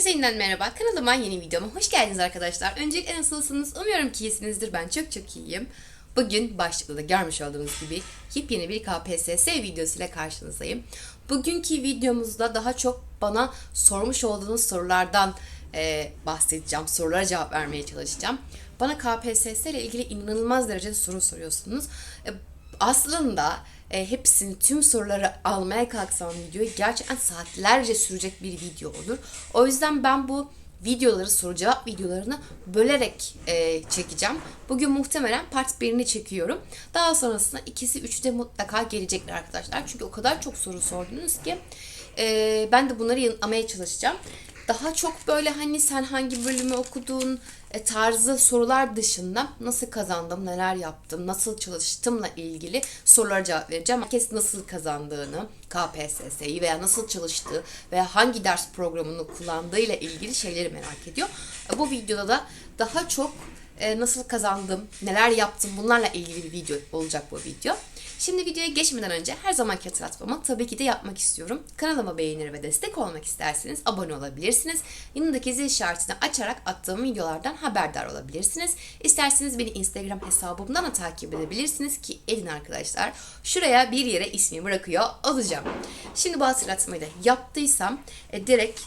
Herkese yeniden merhaba. Kanalıma yeni videoma hoş geldiniz arkadaşlar. Öncelikle nasılsınız? Umuyorum ki iyisinizdir. Ben çok çok iyiyim. Bugün başlıkta da görmüş olduğunuz gibi yepyeni bir KPSS videosuyla karşınızdayım. Bugünkü videomuzda daha çok bana sormuş olduğunuz sorulardan e, bahsedeceğim. Sorulara cevap vermeye çalışacağım. Bana KPSS ile ilgili inanılmaz derecede soru soruyorsunuz. E, aslında e, hepsini tüm soruları almaya kalksam videoyu gerçekten saatlerce sürecek bir video olur. O yüzden ben bu videoları soru cevap videolarını bölerek e, çekeceğim. Bugün muhtemelen part 1'ini çekiyorum. Daha sonrasında ikisi üçü de mutlaka gelecekler arkadaşlar. Çünkü o kadar çok soru sordunuz ki e, ben de bunları yanıtlamaya çalışacağım. Daha çok böyle hani sen hangi bölümü okudun e, tarzı sorular dışında nasıl kazandım, neler yaptım, nasıl çalıştımla ilgili sorulara cevap vereceğim. Herkes nasıl kazandığını, KPSS'yi veya nasıl çalıştığı veya hangi ders programını kullandığıyla ilgili şeyleri merak ediyor. E, Bu videoda da daha çok e, nasıl kazandım, neler yaptım bunlarla ilgili bir video olacak bu video. Şimdi videoya geçmeden önce her zamanki hatırlatmamı tabii ki de yapmak istiyorum. Kanalıma beğenir ve destek olmak isterseniz abone olabilirsiniz. Yanındaki zil işaretini açarak attığım videolardan haberdar olabilirsiniz. İsterseniz beni Instagram hesabımdan da takip edebilirsiniz ki edin arkadaşlar. Şuraya bir yere ismi bırakıyor olacağım. Şimdi bu hatırlatmayı da yaptıysam e, direkt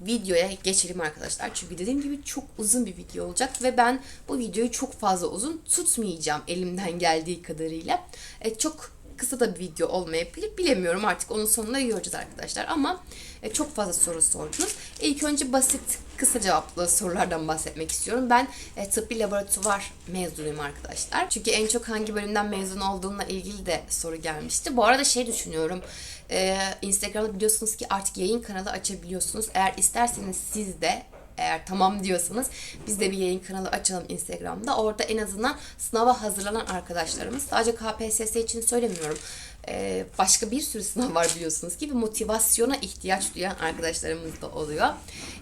videoya geçelim arkadaşlar. Çünkü dediğim gibi çok uzun bir video olacak ve ben bu videoyu çok fazla uzun tutmayacağım elimden geldiği kadarıyla. E, çok kısa da bir video olmayabilir. Bilemiyorum artık onun sonunda göreceğiz arkadaşlar. Ama e, çok fazla soru sordunuz. İlk önce basit, kısa cevaplı sorulardan bahsetmek istiyorum. Ben e, tıbbi laboratuvar mezunuyum arkadaşlar. Çünkü en çok hangi bölümden mezun olduğumla ilgili de soru gelmişti. Bu arada şey düşünüyorum. E, Instagram'da biliyorsunuz ki artık yayın kanalı açabiliyorsunuz. Eğer isterseniz siz de eğer tamam diyorsanız biz de bir yayın kanalı açalım Instagram'da. Orada en azından sınava hazırlanan arkadaşlarımız sadece KPSS için söylemiyorum. Ee, başka bir sürü sınav var biliyorsunuz ve motivasyona ihtiyaç duyan arkadaşlarımız da oluyor.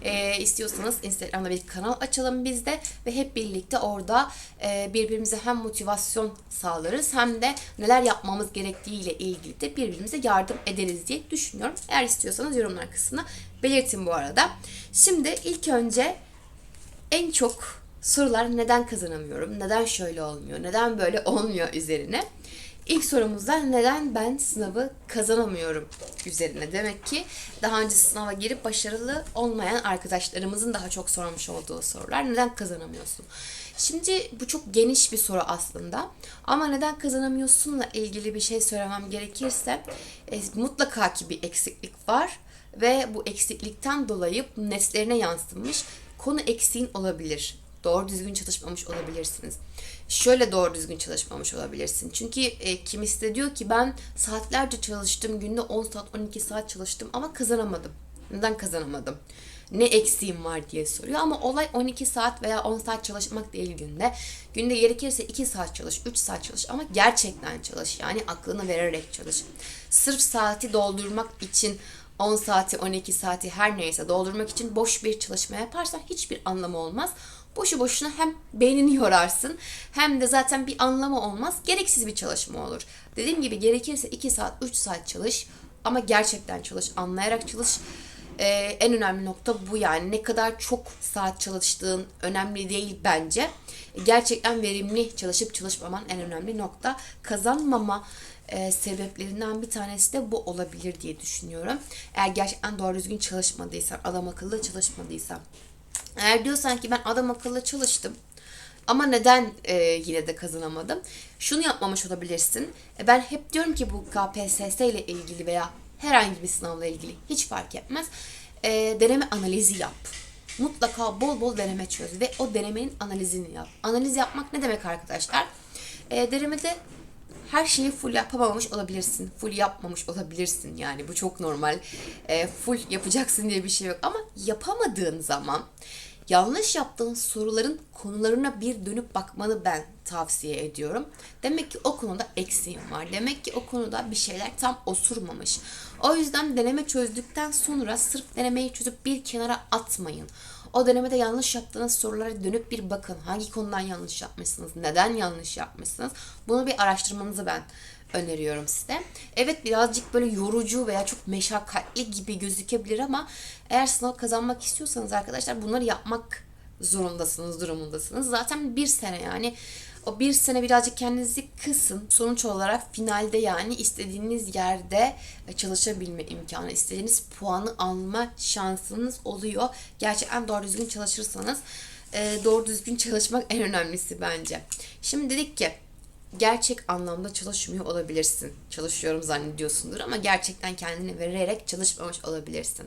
Ee, istiyorsanız Instagram'da bir kanal açalım biz de ve hep birlikte orada e, birbirimize hem motivasyon sağlarız hem de neler yapmamız gerektiğiyle ilgili de birbirimize yardım ederiz diye düşünüyorum. Eğer istiyorsanız yorumlar kısmına belirtin bu arada. Şimdi ilk önce en çok sorular neden kazanamıyorum, neden şöyle olmuyor, neden böyle olmuyor üzerine. İlk sorumuzda neden ben sınavı kazanamıyorum üzerine. Demek ki daha önce sınava girip başarılı olmayan arkadaşlarımızın daha çok sormuş olduğu sorular. Neden kazanamıyorsun? Şimdi bu çok geniş bir soru aslında. Ama neden kazanamıyorsunla ilgili bir şey söylemem gerekirse e, mutlaka ki bir eksiklik var ve bu eksiklikten dolayı neslerine yansımış konu eksiğin olabilir. Doğru düzgün çalışmamış olabilirsiniz. Şöyle doğru düzgün çalışmamış olabilirsin. Çünkü e, kimisi de diyor ki ben saatlerce çalıştım, günde 10 saat, 12 saat çalıştım ama kazanamadım. Neden kazanamadım? Ne eksiğim var diye soruyor ama olay 12 saat veya 10 saat çalışmak değil günde. Günde gerekirse 2 saat çalış, 3 saat çalış ama gerçekten çalış. Yani aklını vererek çalış. Sırf saati doldurmak için 10 saati, 12 saati her neyse doldurmak için boş bir çalışma yaparsan hiçbir anlamı olmaz. Boşu boşuna hem beynini yorarsın hem de zaten bir anlamı olmaz. Gereksiz bir çalışma olur. Dediğim gibi gerekirse 2 saat, 3 saat çalış ama gerçekten çalış, anlayarak çalış. Ee, en önemli nokta bu yani. Ne kadar çok saat çalıştığın önemli değil bence. Gerçekten verimli çalışıp çalışmaman en önemli nokta. Kazanmama e, sebeplerinden bir tanesi de bu olabilir diye düşünüyorum. Eğer gerçekten doğru düzgün çalışmadıysan, adam akıllı çalışmadıysan. Eğer diyorsan ki ben adam akıllı çalıştım ama neden e, yine de kazanamadım? Şunu yapmamış olabilirsin. E, ben hep diyorum ki bu KPSS ile ilgili veya herhangi bir sınavla ilgili hiç fark etmez. E, deneme analizi yap. Mutlaka bol bol deneme çöz ve o denemenin analizini yap. Analiz yapmak ne demek arkadaşlar? E, denemede her şeyi full yapamamış olabilirsin. Full yapmamış olabilirsin. Yani bu çok normal. E, full yapacaksın diye bir şey yok. Ama yapamadığın zaman yanlış yaptığın soruların konularına bir dönüp bakmanı ben tavsiye ediyorum. Demek ki o konuda eksiğim var. Demek ki o konuda bir şeyler tam oturmamış. O yüzden deneme çözdükten sonra sırf denemeyi çözüp bir kenara atmayın. O denemede yanlış yaptığınız sorulara dönüp bir bakın. Hangi konudan yanlış yapmışsınız? Neden yanlış yapmışsınız? Bunu bir araştırmanızı ben öneriyorum size. Evet birazcık böyle yorucu veya çok meşakkatli gibi gözükebilir ama eğer sınav kazanmak istiyorsanız arkadaşlar bunları yapmak zorundasınız, durumundasınız. Zaten bir sene yani o bir sene birazcık kendinizi kısın. Sonuç olarak finalde yani istediğiniz yerde çalışabilme imkanı, istediğiniz puanı alma şansınız oluyor. Gerçekten doğru düzgün çalışırsanız e, doğru düzgün çalışmak en önemlisi bence. Şimdi dedik ki gerçek anlamda çalışmıyor olabilirsin. Çalışıyorum zannediyorsundur ama gerçekten kendini vererek çalışmamış olabilirsin.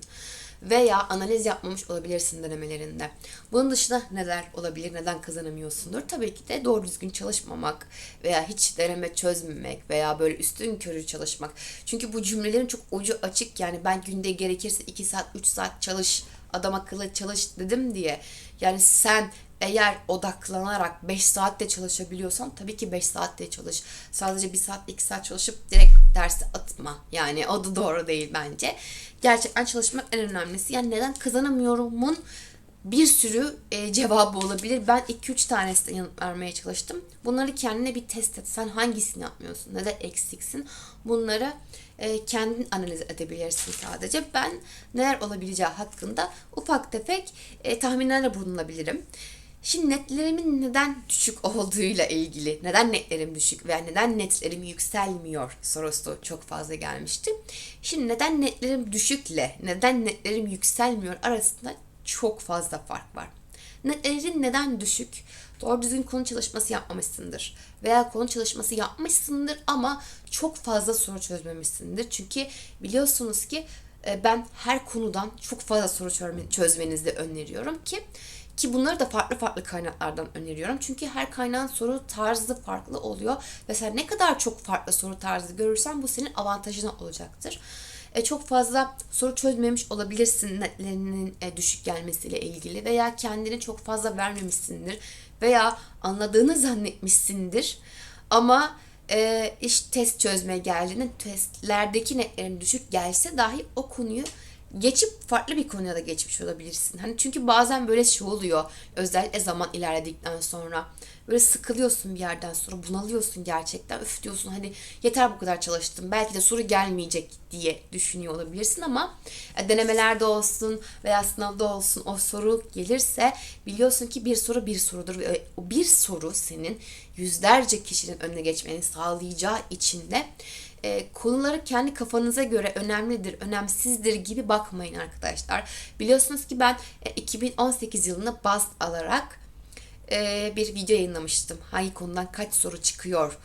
Veya analiz yapmamış olabilirsin denemelerinde. Bunun dışında neler olabilir, neden kazanamıyorsundur? Tabii ki de doğru düzgün çalışmamak veya hiç deneme çözmemek veya böyle üstün körü çalışmak. Çünkü bu cümlelerin çok ucu açık yani ben günde gerekirse 2 saat 3 saat çalış adam akıllı çalış dedim diye. Yani sen eğer odaklanarak 5 saatte çalışabiliyorsan tabii ki 5 saatte çalış. Sadece 1 saat 2 saat çalışıp direkt dersi atma. Yani o da doğru değil bence. Gerçekten çalışmak en önemlisi. Yani neden kazanamıyorumun bir sürü e, cevabı olabilir. Ben 2-3 tanesine yanıt vermeye çalıştım. Bunları kendine bir test et. Sen hangisini yapmıyorsun? Neden eksiksin? Bunları e, kendin analiz edebilirsin sadece. Ben neler olabileceği hakkında ufak tefek e, tahminlerde bulunabilirim. Şimdi netlerimin neden düşük olduğuyla ilgili, neden netlerim düşük veya neden netlerim yükselmiyor sorusu çok fazla gelmişti. Şimdi neden netlerim düşükle neden netlerim yükselmiyor arasında çok fazla fark var. Netlerin neden düşük? Doğru düzgün konu çalışması yapmamışsındır. Veya konu çalışması yapmışsındır ama çok fazla soru çözmemişsindir. Çünkü biliyorsunuz ki e, ben her konudan çok fazla soru çözmenizi öneriyorum ki ki bunları da farklı farklı kaynaklardan öneriyorum. Çünkü her kaynağın soru tarzı farklı oluyor. Ve sen ne kadar çok farklı soru tarzı görürsen bu senin avantajına olacaktır. E, çok fazla soru çözmemiş olabilirsin netlerinin e, düşük gelmesiyle ilgili veya kendini çok fazla vermemişsindir veya anladığını zannetmişsindir ama e, iş test çözmeye geldiğinde testlerdeki netlerin düşük gelse dahi o konuyu geçip farklı bir konuya da geçmiş olabilirsin. Hani çünkü bazen böyle şey oluyor. Özellikle zaman ilerledikten sonra. Böyle sıkılıyorsun bir yerden sonra bunalıyorsun gerçekten. Öf diyorsun hani yeter bu kadar çalıştım. Belki de soru gelmeyecek diye düşünüyor olabilirsin ama e, denemelerde olsun veya sınavda olsun o soru gelirse biliyorsun ki bir soru bir sorudur ve o bir soru senin yüzlerce kişinin önüne geçmeni sağlayacağı için de e, konuları kendi kafanıza göre önemlidir, önemsizdir gibi bakmayın arkadaşlar. Biliyorsunuz ki ben e, 2018 yılında baz alarak e, bir video yayınlamıştım. Hangi konudan kaç soru çıkıyor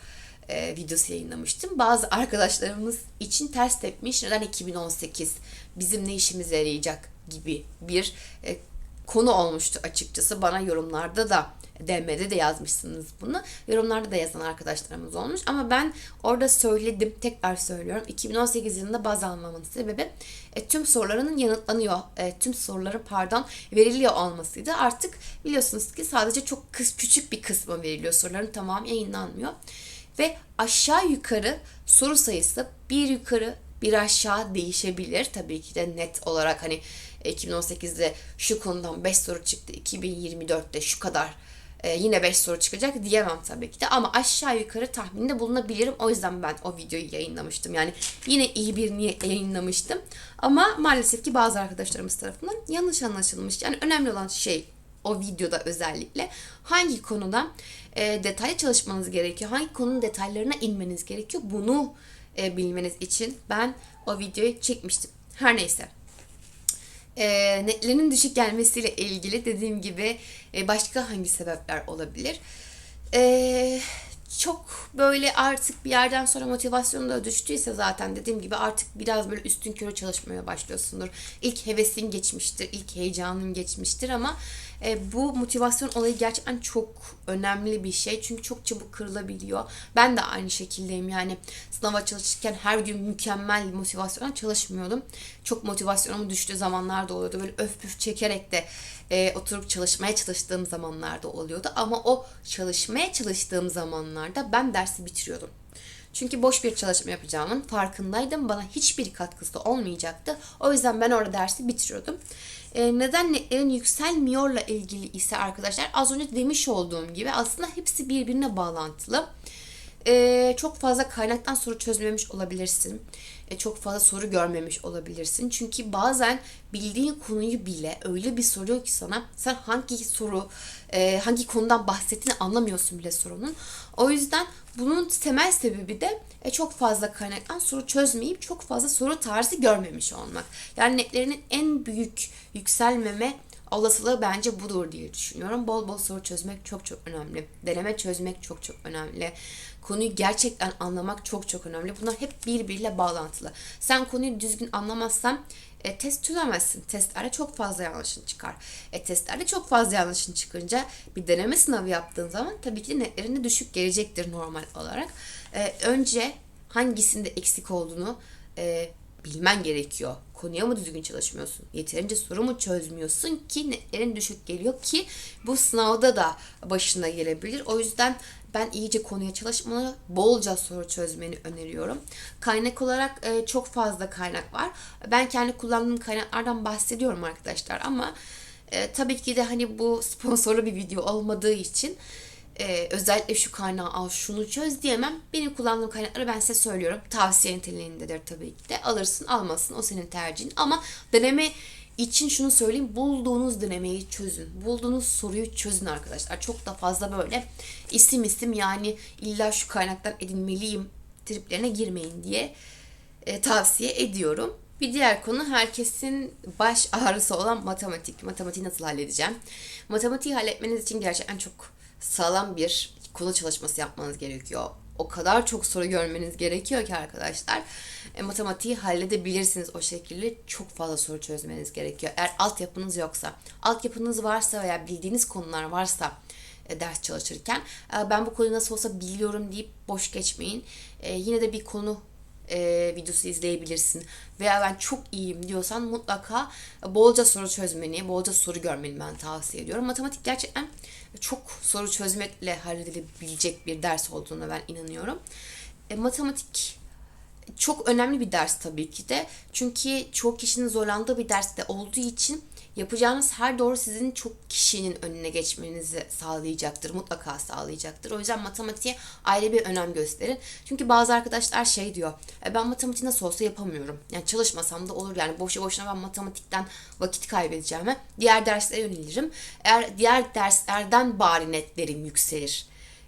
e, videosu yayınlamıştım. Bazı arkadaşlarımız için ters tepmiş. Neden 2018? Bizim ne işimize yarayacak gibi bir e, konu olmuştu açıkçası. Bana yorumlarda da DM'de de yazmışsınız bunu. Yorumlarda da yazan arkadaşlarımız olmuş. Ama ben orada söyledim. Tekrar söylüyorum. 2018 yılında baz almamın sebebi e, tüm soruların yanıtlanıyor. E, tüm soruların pardon veriliyor olmasıydı. Artık biliyorsunuz ki sadece çok kıs, küçük bir kısmı veriliyor. Soruların tamamı yayınlanmıyor. Ve aşağı yukarı soru sayısı bir yukarı bir aşağı değişebilir. Tabii ki de net olarak hani 2018'de şu konudan 5 soru çıktı. 2024'te şu kadar e, yine 5 soru çıkacak diyemem tabii ki de ama aşağı yukarı tahminde bulunabilirim. O yüzden ben o videoyu yayınlamıştım. Yani yine iyi bir niye yayınlamıştım. Ama maalesef ki bazı arkadaşlarımız tarafından yanlış anlaşılmış. Yani önemli olan şey o videoda özellikle hangi konuda e, detaylı çalışmanız gerekiyor, hangi konunun detaylarına inmeniz gerekiyor bunu e, bilmeniz için ben o videoyu çekmiştim. Her neyse e, netlerinin düşük gelmesiyle ilgili dediğim gibi e, başka hangi sebepler olabilir? E, çok böyle artık bir yerden sonra motivasyonu da düştüyse zaten dediğim gibi artık biraz böyle üstün körü çalışmaya başlıyorsundur. İlk hevesin geçmiştir, ilk heyecanın geçmiştir ama e, bu motivasyon olayı gerçekten çok önemli bir şey. Çünkü çok çabuk kırılabiliyor. Ben de aynı şekildeyim yani sınava çalışırken her gün mükemmel motivasyonla çalışmıyordum. Çok motivasyonum düştüğü zamanlar da oluyordu. Böyle öf püf çekerek de e, oturup çalışmaya çalıştığım zamanlarda oluyordu. Ama o çalışmaya çalıştığım zamanlarda ben dersi bitiriyordum. Çünkü boş bir çalışma yapacağımın farkındaydım. Bana hiçbir katkısı olmayacaktı. O yüzden ben orada dersi bitiriyordum. E, neden netlerin yükselmiyorla ilgili ise arkadaşlar az önce demiş olduğum gibi aslında hepsi birbirine bağlantılı. E, çok fazla kaynaktan soru çözmemiş olabilirsin. E, çok fazla soru görmemiş olabilirsin. Çünkü bazen bildiğin konuyu bile öyle bir soruyor ki sana sen hangi soru, e, hangi konudan bahsettiğini anlamıyorsun bile sorunun. O yüzden bunun temel sebebi de e, çok fazla kaynaktan soru çözmeyip çok fazla soru tarzı görmemiş olmak. Yani netlerinin en büyük yükselmeme olasılığı bence budur diye düşünüyorum. Bol bol soru çözmek çok çok önemli. Deneme çözmek çok çok önemli. Konuyu gerçekten anlamak çok çok önemli. Bunlar hep birbiriyle bağlantılı. Sen konuyu düzgün anlamazsan e, test çözemezsin. Testlerde çok fazla yanlışın çıkar. E, testlerde çok fazla yanlışın çıkınca bir deneme sınavı yaptığın zaman tabii ki de netlerinde düşük gelecektir normal olarak. E, önce hangisinde eksik olduğunu e, bilmen gerekiyor. Konuya mı düzgün çalışmıyorsun? Yeterince soru mu çözmüyorsun ki netlerin düşük geliyor ki bu sınavda da başına gelebilir. O yüzden ben iyice konuya çalışmanı, bolca soru çözmeni öneriyorum. Kaynak olarak e, çok fazla kaynak var. Ben kendi kullandığım kaynaklardan bahsediyorum arkadaşlar ama e, tabii ki de hani bu sponsorlu bir video olmadığı için e, özellikle şu kaynağı al şunu çöz diyemem. Benim kullandığım kaynakları ben size söylüyorum. Tavsiye niteliğindedir tabii ki de. Alırsın almasın o senin tercihin. Ama deneme için şunu söyleyeyim. Bulduğunuz denemeyi çözün. Bulduğunuz soruyu çözün arkadaşlar. Çok da fazla böyle isim isim yani illa şu kaynaktan edinmeliyim triplerine girmeyin diye e, tavsiye ediyorum. Bir diğer konu herkesin baş ağrısı olan matematik. Matematiği nasıl halledeceğim? Matematiği halletmeniz için gerçekten çok sağlam bir konu çalışması yapmanız gerekiyor. O kadar çok soru görmeniz gerekiyor ki arkadaşlar. E, matematiği halledebilirsiniz o şekilde. Çok fazla soru çözmeniz gerekiyor. Eğer altyapınız yoksa, altyapınız varsa veya bildiğiniz konular varsa e, ders çalışırken e, ben bu konuyu nasıl olsa biliyorum deyip boş geçmeyin. E, yine de bir konu e, videosu izleyebilirsin. Veya ben çok iyiyim diyorsan mutlaka bolca soru çözmeni, bolca soru görmeni ben tavsiye ediyorum. Matematik gerçekten çok soru çözmekle halledilebilecek bir ders olduğuna ben inanıyorum. E, matematik çok önemli bir ders tabii ki de. Çünkü çok kişinin zorlandığı bir derste olduğu için yapacağınız her doğru sizin çok kişinin önüne geçmenizi sağlayacaktır. Mutlaka sağlayacaktır. O yüzden matematiğe ayrı bir önem gösterin. Çünkü bazı arkadaşlar şey diyor. E ben matematiği nasıl olsa yapamıyorum. Yani çalışmasam da olur. Yani boşu boşuna ben matematikten vakit kaybedeceğime diğer derslere yönelirim. Eğer diğer derslerden bari netlerim yükselir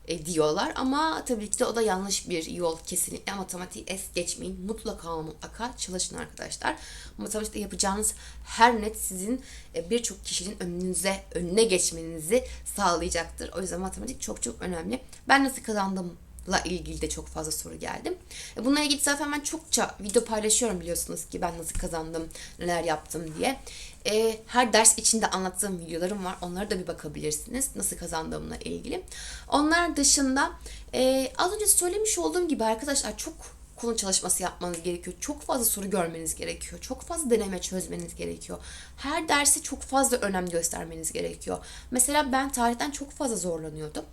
e, diyorlar ama tabii ki de o da yanlış bir yol. Kesinlikle matematiği es geçmeyin. Mutlaka mutlaka çalışın arkadaşlar. Matematikte yapacağınız her net sizin e, birçok kişinin önünüze önüne geçmenizi sağlayacaktır. O yüzden matematik çok çok önemli. Ben nasıl kazandım la ilgili de çok fazla soru geldi. E, bununla ilgili zaten ben çokça video paylaşıyorum biliyorsunuz ki ben nasıl kazandım, neler yaptım diye. E, her ders içinde anlattığım videolarım var. Onlara da bir bakabilirsiniz. Nasıl kazandığımla ilgili. Onlar dışında e, az önce söylemiş olduğum gibi arkadaşlar çok konu çalışması yapmanız gerekiyor. Çok fazla soru görmeniz gerekiyor. Çok fazla deneme çözmeniz gerekiyor. Her derse çok fazla önem göstermeniz gerekiyor. Mesela ben tarihten çok fazla zorlanıyordum.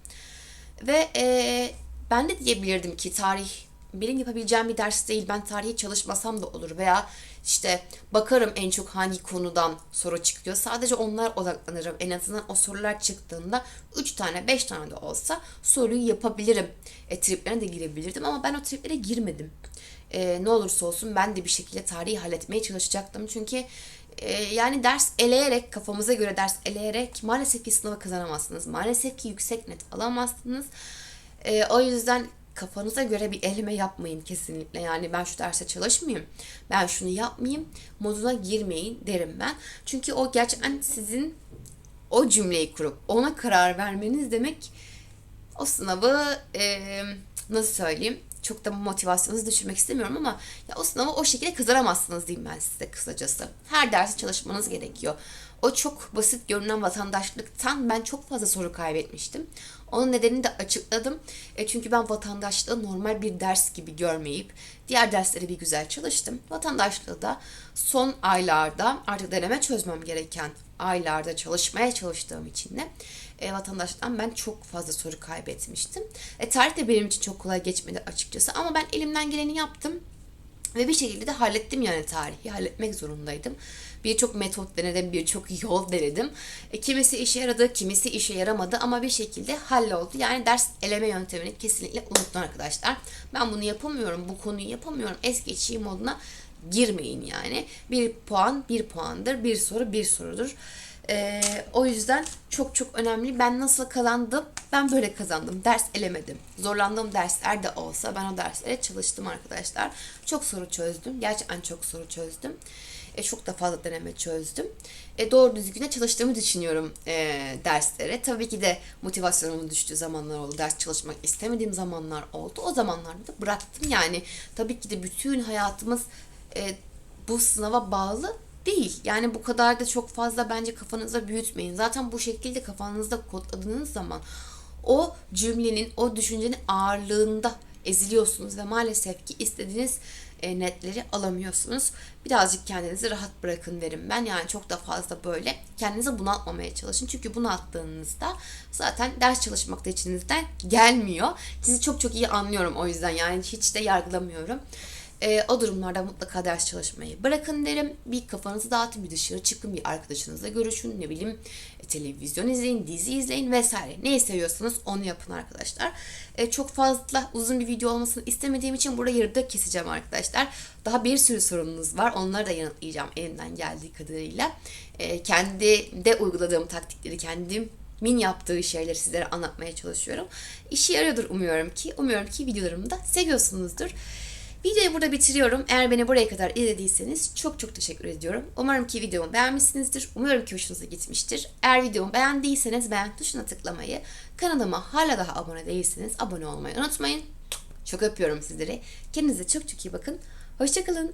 Ve e, ben de diyebilirdim ki tarih benim yapabileceğim bir ders değil. Ben tarihi çalışmasam da olur veya işte bakarım en çok hangi konudan soru çıkıyor. Sadece onlar odaklanırım. En azından o sorular çıktığında 3 tane 5 tane de olsa soruyu yapabilirim. E, triplerine de girebilirdim ama ben o triplere girmedim. E, ne olursa olsun ben de bir şekilde tarihi halletmeye çalışacaktım. Çünkü e, yani ders eleyerek, kafamıza göre ders eleyerek maalesef ki sınavı kazanamazsınız. Maalesef ki yüksek net alamazsınız. E, o yüzden kafanıza göre bir eleme yapmayın kesinlikle. Yani ben şu derse çalışmayayım, ben şunu yapmayayım moduna girmeyin derim ben. Çünkü o gerçekten sizin o cümleyi kurup ona karar vermeniz demek o sınavı e, nasıl söyleyeyim çok da motivasyonunuzu düşürmek istemiyorum ama ya o sınavı o şekilde kazanamazsınız diyeyim ben size kısacası. Her dersi çalışmanız gerekiyor. O çok basit görünen vatandaşlıktan ben çok fazla soru kaybetmiştim. Onun nedenini de açıkladım. E çünkü ben vatandaşlığı normal bir ders gibi görmeyip diğer dersleri bir güzel çalıştım. Vatandaşlığı da son aylarda artık deneme çözmem gereken aylarda çalışmaya çalıştığım için de e, vatandaşlıktan ben çok fazla soru kaybetmiştim. E, tarih de benim için çok kolay geçmedi açıkçası ama ben elimden geleni yaptım. Ve bir şekilde de hallettim yani tarihi. Halletmek zorundaydım. Birçok metot denedim, birçok yol denedim. E, kimisi işe yaradı, kimisi işe yaramadı ama bir şekilde halloldu. Yani ders eleme yöntemini kesinlikle unutun arkadaşlar. Ben bunu yapamıyorum, bu konuyu yapamıyorum. Es geçeyim moduna girmeyin yani. Bir puan bir puandır, bir soru bir sorudur. Ee, o yüzden çok çok önemli. Ben nasıl kazandım? Ben böyle kazandım. Ders elemedim. Zorlandığım dersler de olsa ben o derslere çalıştım arkadaşlar. Çok soru çözdüm. Gerçekten çok soru çözdüm. E, çok da fazla deneme çözdüm. E, doğru düzgün çalıştığımı düşünüyorum e, derslere. Tabii ki de motivasyonumun düştüğü zamanlar oldu. Ders çalışmak istemediğim zamanlar oldu. O zamanlarda da bıraktım. Yani tabii ki de bütün hayatımız e, bu sınava bağlı değil. Yani bu kadar da çok fazla bence kafanızda büyütmeyin. Zaten bu şekilde kafanızda kodladığınız zaman o cümlenin, o düşüncenin ağırlığında eziliyorsunuz ve maalesef ki istediğiniz e, netleri alamıyorsunuz. Birazcık kendinizi rahat bırakın derim ben. Yani çok da fazla böyle kendinizi bunaltmamaya çalışın. Çünkü bunalttığınızda zaten ders çalışmak da içinizden gelmiyor. Sizi çok çok iyi anlıyorum o yüzden yani hiç de yargılamıyorum. E, o durumlarda mutlaka ders çalışmayı bırakın derim. Bir kafanızı dağıtın, bir dışarı çıkın, bir arkadaşınızla görüşün, ne bileyim e, televizyon izleyin, dizi izleyin vesaire. Neyi seviyorsanız onu yapın arkadaşlar. E, çok fazla uzun bir video olmasını istemediğim için burada yarıda keseceğim arkadaşlar. Daha bir sürü sorununuz var. Onları da yanıtlayacağım elimden geldiği kadarıyla. E, kendi de uyguladığım taktikleri, kendim min yaptığı şeyleri sizlere anlatmaya çalışıyorum. İşe yarıyordur umuyorum ki. Umuyorum ki videolarımı da seviyorsunuzdur. Videoyu burada bitiriyorum. Eğer beni buraya kadar izlediyseniz çok çok teşekkür ediyorum. Umarım ki videomu beğenmişsinizdir. Umuyorum ki hoşunuza gitmiştir. Eğer videomu beğendiyseniz beğen tuşuna tıklamayı, kanalıma hala daha abone değilseniz abone olmayı unutmayın. Çok öpüyorum sizleri. Kendinize çok çok iyi bakın. Hoşçakalın.